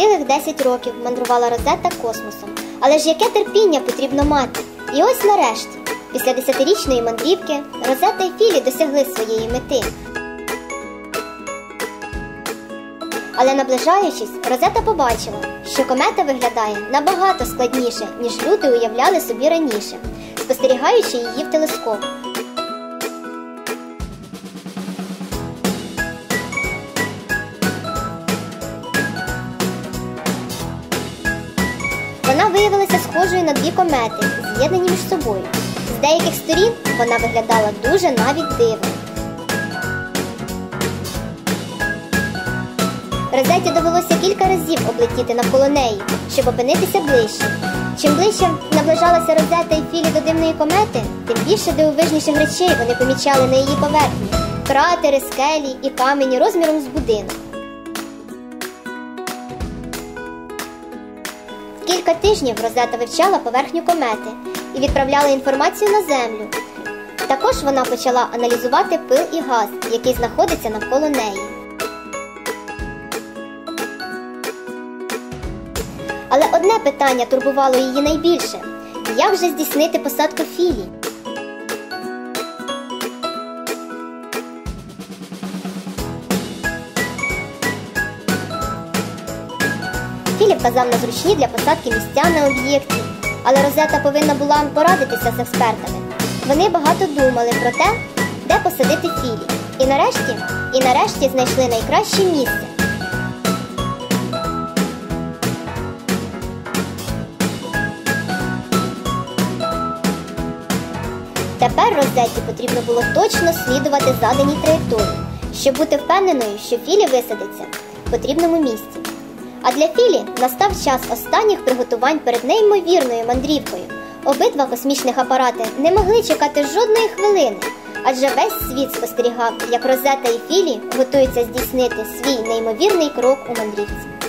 Цілих 10 років мандрувала Розетта космосом. Але ж яке терпіння потрібно мати? І ось нарешті, після десятирічної мандрівки, Розетта і Філі досягли своєї мети. Але наближаючись, Розета побачила, що комета виглядає набагато складніше, ніж люди уявляли собі раніше, спостерігаючи її в телескоп. Вона виявилася схожою на дві комети, з'єднані між собою. З деяких сторін вона виглядала дуже навіть дивно. Розеті довелося кілька разів облетіти навколо неї, щоб опинитися ближче. Чим ближче наближалася Розета і Філі до дивної комети, тим більше дивовижніших речей вони помічали на її поверхні кратери, скелі і камені розміром з будинок. Кілька тижнів Розета вивчала поверхню комети і відправляла інформацію на землю. Також вона почала аналізувати пил і газ, який знаходиться навколо неї. Але одне питання турбувало її найбільше: як же здійснити посадку філій? Філіп вказав на зручні для посадки місця на об'єкті, але Розета повинна була порадитися з експертами. Вони багато думали про те, де посадити філі. І нарешті, і нарешті знайшли найкраще місце. Тепер Розетті потрібно було точно слідувати заданій траєкторії, щоб бути впевненою, що Філі висадиться в потрібному місці. А для Філі настав час останніх приготувань перед неймовірною мандрівкою. Обидва космічних апарати не могли чекати жодної хвилини, адже весь світ спостерігав, як Розета і Філі готуються здійснити свій неймовірний крок у мандрівці.